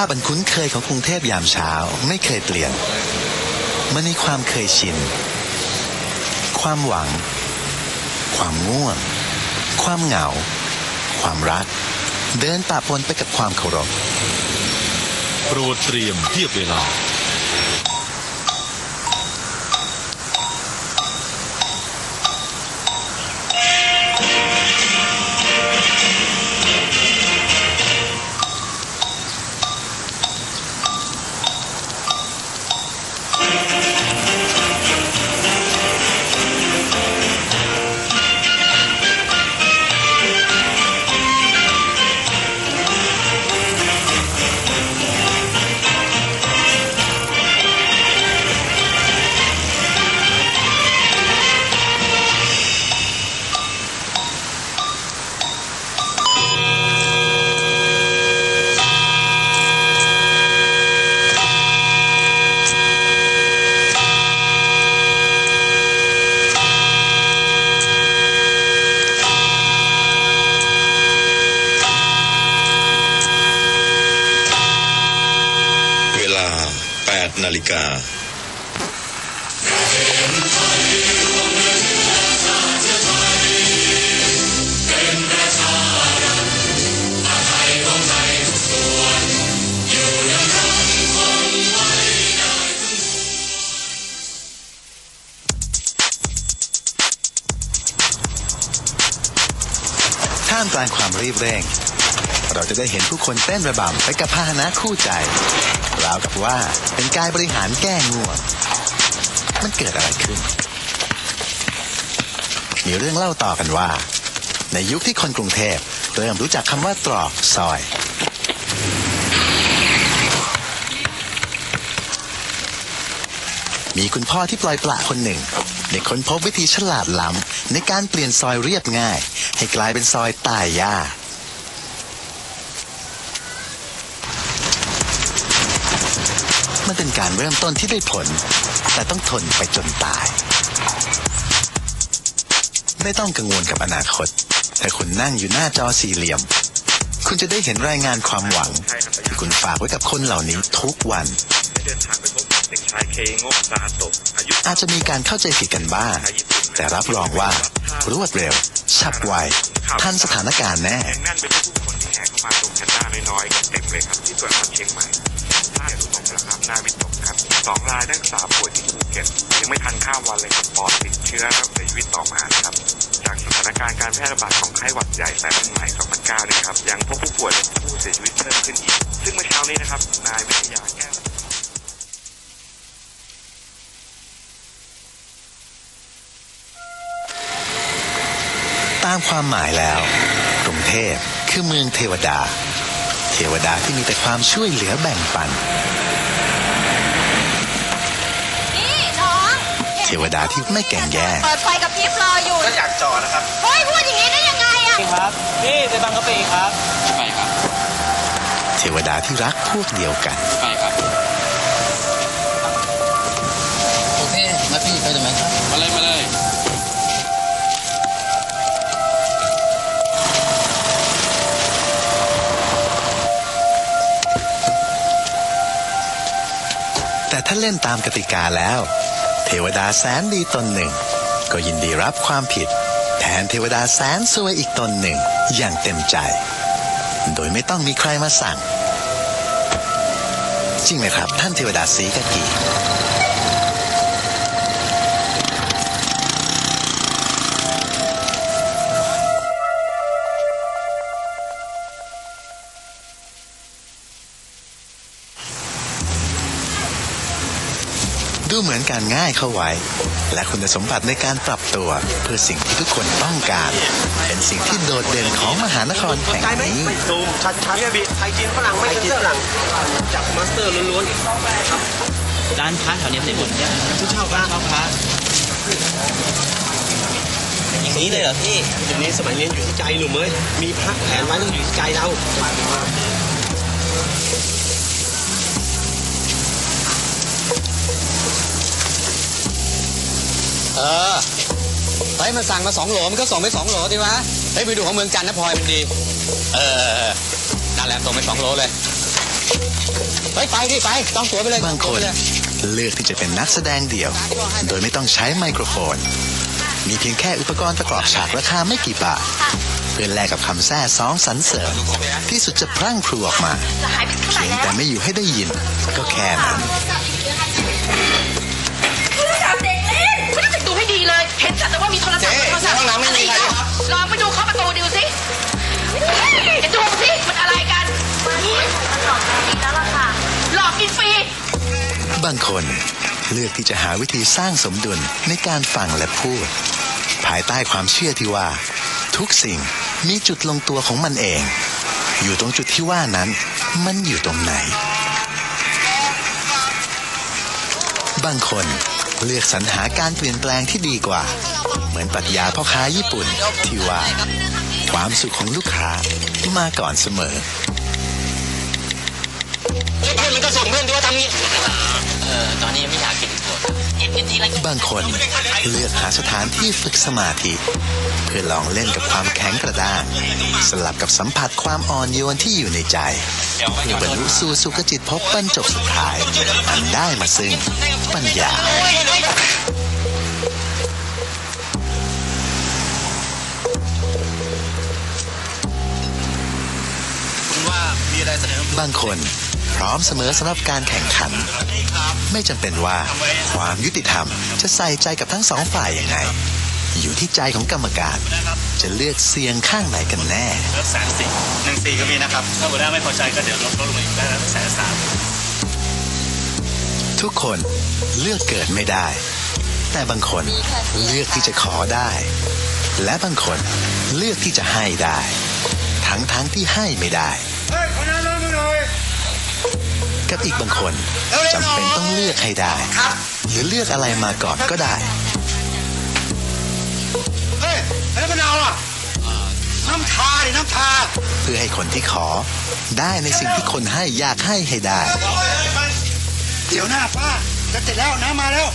าพอันคุ้นเคยของกรุงเทพยามเช้าไม่เคยเปลี่ยน มันมีความเคยชิน ความหวัง ความง่วง ความเหงา ความรัก เดินปะปนไปกับความเคารพโปรดเตรียมเทียบเวลา ฬิกา ท่ามกลางความรีบเร่ง เราจะได้เห็นผู้คนเต้นระบำไปกับพาหนะคู่ใจ ราวกับว่าเป็นการบริหารแก้ง่วง มันเกิดอะไรขึ้น มีเรื่องเล่าต่อกันว่า ในยุคที่คนกรุงเทพเริ่มรู้จักคำว่าตรอกซอย มีคุณพ่อที่ปล่อยปละคนหนึ่งได้ค้นพบวิธีฉลาดล้ำในการเปลี่ยนซอยเรียบง่าย ให้กลายเป็นซอยตายยากมัน เป็นการเริ่มต้นที่ได้ผล แต่ต้องทนไปจนตาย ไม่ต้องกังวลกับอนาคต แต่คุณนั่งอยู่หน้าจอสี่เหลี่ยม คุณจะได้เห็นรายงานความหวัง ที่คุณฝากไว้กับคนเหล่านี้ทุกวันอาจจะมีการเข้าใจผิดกันบ้าง แต่รับรองว่ารวดเร็ว ฉับไว ทันสถานการณ์แน่แน่นไปด้วยผู้คนที่แห่เข้ามาตรงชั้นหน้าน้อยๆกันเต็มเลยครับที่สวนสัตว์เชียงใหม่ ล่าสุดของนะครับนาวิตกครับสองรายนักศึกษาป่วยที่ภูเก็ตยังไม่ทันข้ามวันเลยครับปอดติดเชื้อแล้วเสียชีวิตต่อมาครับจากสถานการณ์การแพร่ระบาดของไข้หวัดใหญ่สายพันธุ์ใหม่2009นะครับยังพบผู้ป่วยและผู้เสียชีวิตเพิ่มขึ้นอีก ซึ่งเมื่อเช้านี้นะครับนายวิทยาแก้วตามความหมายแล้ว กรุงเทพคือเมืองเทวดา เทวดาที่มีแต่ความช่วยเหลือแบ่งปัน นี่น้องเทวดาที่ไม่แก่งแย่งเปิดไฟกับพริบรออยู่ก็อยากจอนะครับเฮ้ยพูดอย่างนี้ได้ยังไงอะครับพี่ไปบางกะปิครับไปครับ เทวดาที่รักพวกเดียวกัน ไปครับ โอเคแล้วพี่ไปตรงไหนครับมาเลยมาเลย แต่ถ้าเล่นตามกติกาแล้ว เทวดาแสนดีตนหนึ่ง ก็ยินดีรับความผิด แทนเทวดาแสนซวยอีกตนหนึ่งอย่างเต็มใจ โดยไม่ต้องมีใครมาสั่ง จริงไหมครับ ท่านเทวดาสีกากี ดูเหมือนการง่ายเข้าไว้ และคุณสมบัติในการปรับตัว เพื่อสิ่งที่ทุกคนต้องการ เป็นสิ่งที่โดดเด่นของมหานครแห่งนี้ซูมชัดชัดเนี่ยบีไทยจีนฝรั่งไม่จีนฝรั่งจับมาสเตอร์ล้วนร้านค้าแถวนี้ได้หมดเนี่ยๆที่เช่าพระเช่าพระอย่างนี้เลยเหรอพี่เดี๋ยวนี้สมัยเรียนอยู่ที่ใจหนุ่มเอ้ยมีพระแผนไว้ต้องอยู่ที่ใจเรา เออเฮ้ยมันสั่งมาสองโหลมันก็ส่งไปสองโหลดีวะเฮ้ยไปดูของเมืองจันทร์นะพลอยมันดี เออนั่นแหละส่งไปสองโหลเลยไปไปดิไปต้องตัวไปเลยบางคนจอตัวไปเลยเลือกที่จะเป็นนักแสดงเดี่ยว โดยไม่ต้องใช้ไมโครโฟน มีเพียงแค่อุปกรณ์ประกอบฉากราคาไม่กี่บาทเพื่อแลกกับคำแซ่ซ้องสรรเสริญที่สุดจะพรั่งพรูออกมาจะหายไปเท่าไหร่เพียงแล้วแต่ไม่อยู่ให้ได้ยิน ก็แค่นั้น โทรศัพท์โทรศัพท์ห้องน้ำไม่มีใครครับ ลองไปดูเข้าประตูดูสิเดี๋ยวดูสิมันอะไรกันมันหลอกกินแล้วล่ะค่ะหลอกกินฟรี บางคนเลือกที่จะหาวิธีสร้างสมดุลในการฟังและพูด ภายใต้ความเชื่อที่ว่า ทุกสิ่งมีจุดลงตัวของมันเอง อยู่ตรงจุดที่ว่านั้น มันอยู่ตรงไหน บางคนเลือกสรรหาการเปลี่ยนแปลงที่ดีกว่า เหมือนปรัชญาพ่อค้าญี่ปุ่นที่ว่า ความสุขของลูกค้ามาก่อนเสมอเพื่อนมันก็ส่งเพื่อนที่ว่าทำงี้เออตอนนี้ยังไม่อยากกินอีกตัวกินกินทีละบางคนเลือกหาสถานที่ฝึกสมาธิ เพื่อลองเล่นกับความแข็งกระด้าง สลับกับสัมผัสความอ่อนโยนที่อยู่ในใจเพื่อบรรลุสู่สุขจิตพบบรรจบสุดท้ายอันได้มาซึ่งปัญญา บางคน พร้อมเสมอสำหรับการแข่งขัน ไม่จำเป็นว่า ความยุติธรรมจะใส่ใจกับทั้งสองฝ่ายยังไง อยู่ที่ใจของกรรมการ จะเลือกเสียงข้างไหนกันแน่เลิกแสนสี่หนึ่งสี่ก็มีนะครับ ถ้าหัวหน้าไม่พอใจก็เดี๋ยวลดลดลงมาอีกได้แล้วแสนสามทุกคนเลือกเกิดไม่ได้ แต่บางคนเลือกที่จะขอได้ และบางคนเลือกที่จะให้ได้ ทั้งทั้งที่ให้ไม่ได้ กับอีกบางคนจำเป็นต้องเลือกให้ได้ หรือเลือกอะไรมาก่อนก็ได้เฮ้ยแล้วมะนาวอะน้ำชาดิน้ำชาเพื่อให้คนที่ขอ ได้ในสิ่งที่คนให้อยากให้ให้ได้ เดี๋ยวหน้าป้าจะเสร็จแล้วน้ำมาแล้ว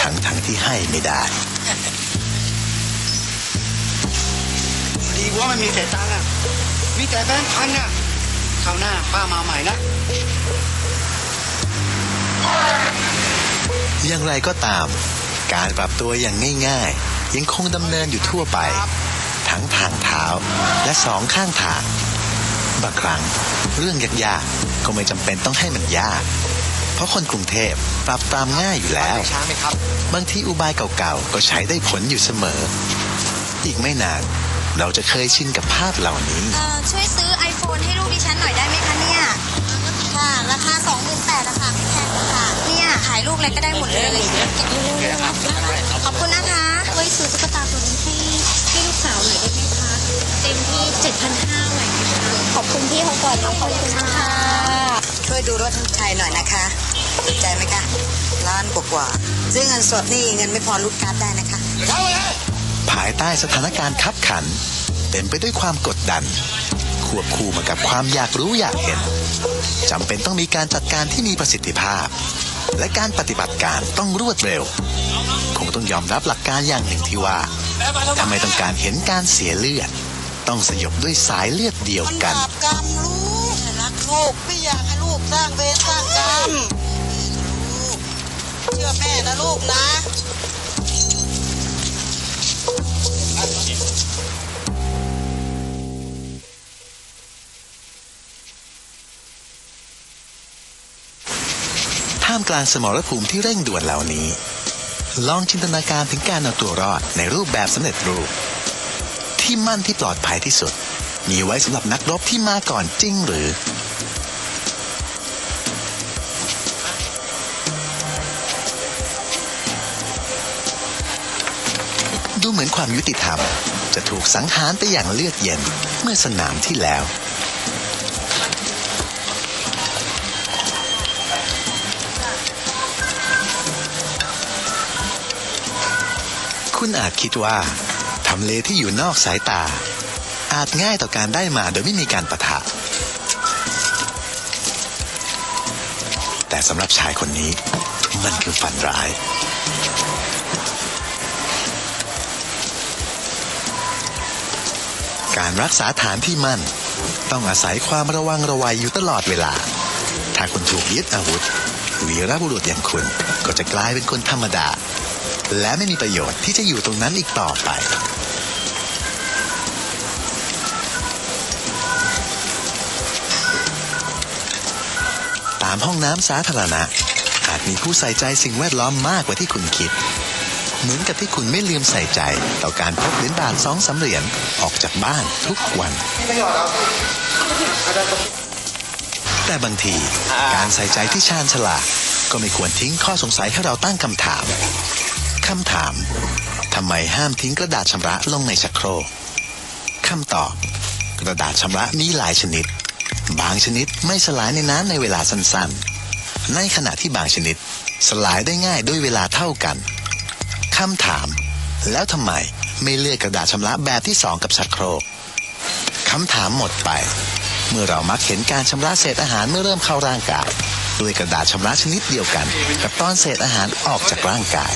ทั้งทั้งที่ให้ไม่ได้ ดีว่ามันมีเศษตังค์อะ มีแต่แบงค์พันอะคราวหน้าป้ามาใหม่นะ อย่างไรก็ตาม การปรับตัวอย่างง่ายๆ ยังคงดำเนินอยู่ทั่วไป ทั้งทางเท้าและสองข้างทาง บางครั้งเรื่องยากๆ ก็ไม่จำเป็นต้องให้มันยาก เพราะคนกรุงเทพปรับตามง่ายอยู่แล้วช้าไหมครับบางทีอุบายเก่าๆ ก็ใช้ได้ผลอยู่เสมอ อีกไม่นาน เราจะเคยชินกับภาพเหล่านี้ เอ่อช่วยซื้อ iPhone ให้ลูกดิฉันหน่อยได้ไหมคะเนี่ย ค่ะ ราคา 28,000นะคะไม่แพงค่ะ เนี่ยถ่ายรูปอะไรก็ได้หมดเลยเก็บเร็วๆนะคะขอบคุณนะคะช่วยซื้อตุ๊กตาตัวนี้ให้ให้ลูกสาวหน่อยได้ไหมคะ เต็มที่ 7,500ไหวไหมคะขอบคุณพี่เขาก่อนนะขอบคุณค่ะ ช่วยดูรถทั้งไทยหน่อยนะคะสนใจไหมคะ ล้านกว่าๆซื้อเงินสดนี่เงินไม่พอรูดการ์ดได้นะคะ ภายใต้สถานการณ์คับขัน เต็มไปด้วยความกดดัน ควบคู่มากับความอยากรู้อยากเห็นจำเป็นต้องมีการจัดการที่มีประสิทธิภาพ และการปฏิบัติการต้องรวดเร็ว คงต้องยอมรับหลักการอย่างหนึ่งที่ว่าถ้าไม่ต้องการเห็นการเสียเลือด ต้องสยบด้วยสายเลือดเดียวมันกันบาปกรรมลูกรักลูกไม่อยากให้ลูกสร้างเวรสร้างกรรมเชื่อแม่นะลูกนะ ท่ามกลางสมรภูมิที่เร่งด่วนเหล่านี้ ลองจินตนาการถึงการเอาตัวรอดในรูปแบบสำเร็จรูป ที่มั่นที่ปลอดภัยที่สุด มีไว้สำหรับนักรบที่มาก่อนจริงหรือ ดูเหมือนความยุติธรรม จะถูกสังหารไปอย่างเลือดเย็นเมื่อสนามที่แล้ว คุณอาจคิดว่าทำเลที่อยู่นอกสายตา อาจง่ายต่อการได้มาโดยไม่มีการประทะแต่สำหรับชายคนนี้ มันคือฝันร้าย การรักษาฐานที่มั่น ต้องอาศัยความระวังระวัยอยู่ตลอดเวลา ถ้าคุณถูกยึดอาวุธ วีรบุรุษอย่างคุณก็จะกลายเป็นคนธรรมดา และไม่มีประโยชน์ที่จะอยู่ตรงนั้นอีกต่อไปตามห้องน้ำสาธารณะอาจมีผู้ใส่ใจสิ่งแวดล้อมมากกว่าที่คุณคิด เหมือนกับที่คุณไม่ลืมใส่ใจ ต่อการพกเหรียญบาทสองสาเหรียญออกจากบ้านทุกวัน แต่บางทีการใส่ใจที่ชาญฉลาดก็ไม่ควรทิ้งข้อสงสัยให้เราตั้งคำถามคำถามทำไมห้ามทิ้งกระดาษชำระลงในชักโครกคำตอบ กระดาษชำระมีหลายชนิด บางชนิดไม่สลายในน้ำในเวลาสั้นๆ ในขณะที่บางชนิด สลายได้ง่ายด้วยเวลาเท่ากัน คำถาม แล้วทำไมไม่เลือกกระดาษชำระแบบที่สองกับชักโครกคำถามหมดไป เมื่อเรามักเห็นการชำระเศษอาหารเมื่อเริ่มเข้าร่างกายด้วยกระดาษชำระชนิดเดียวกัน กับตอนเศษอาหารออกจากร่างกาย